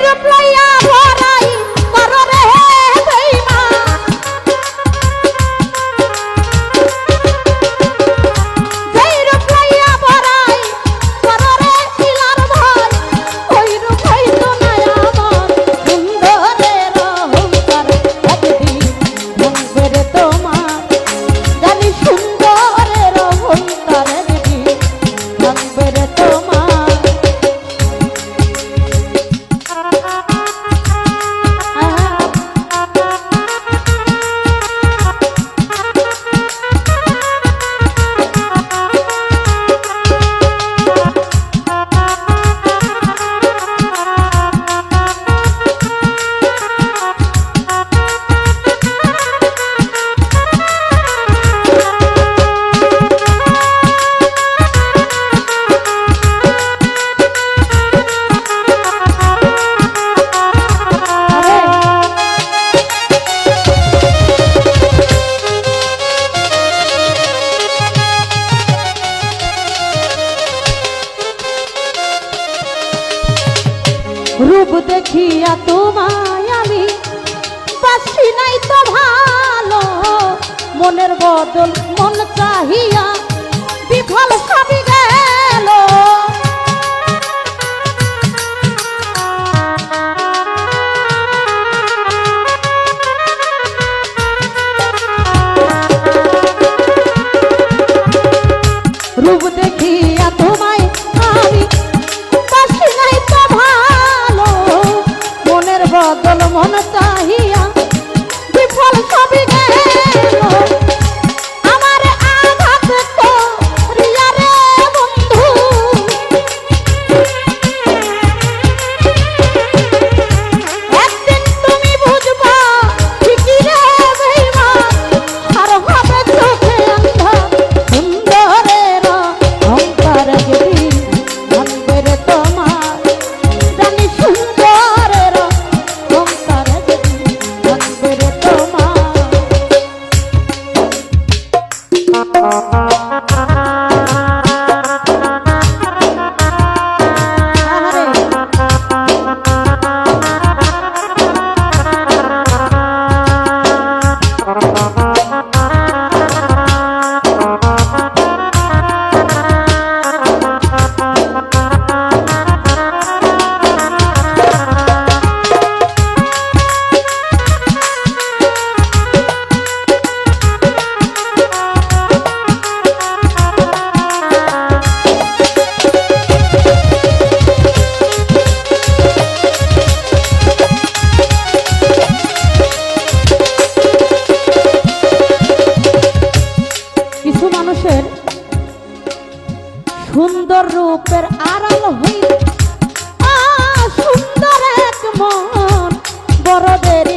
replied, মনের বদল মন চাহিয়া বিফল ভাবি গেল। রূপ বড়দের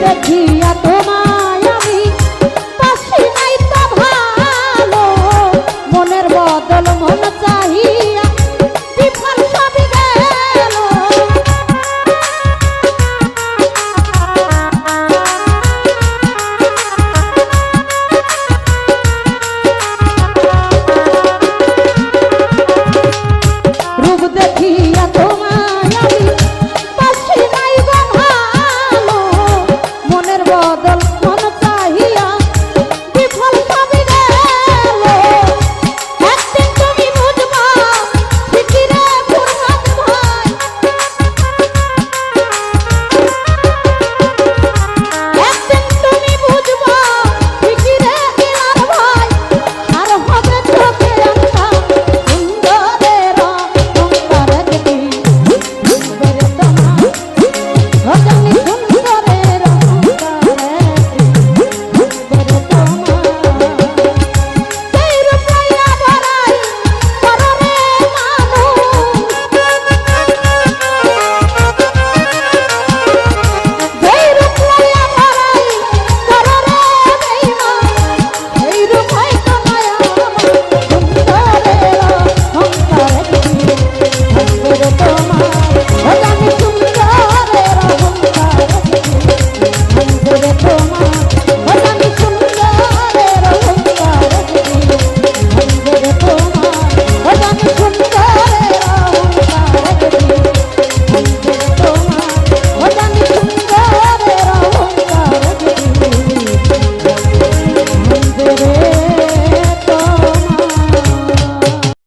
bebi a toma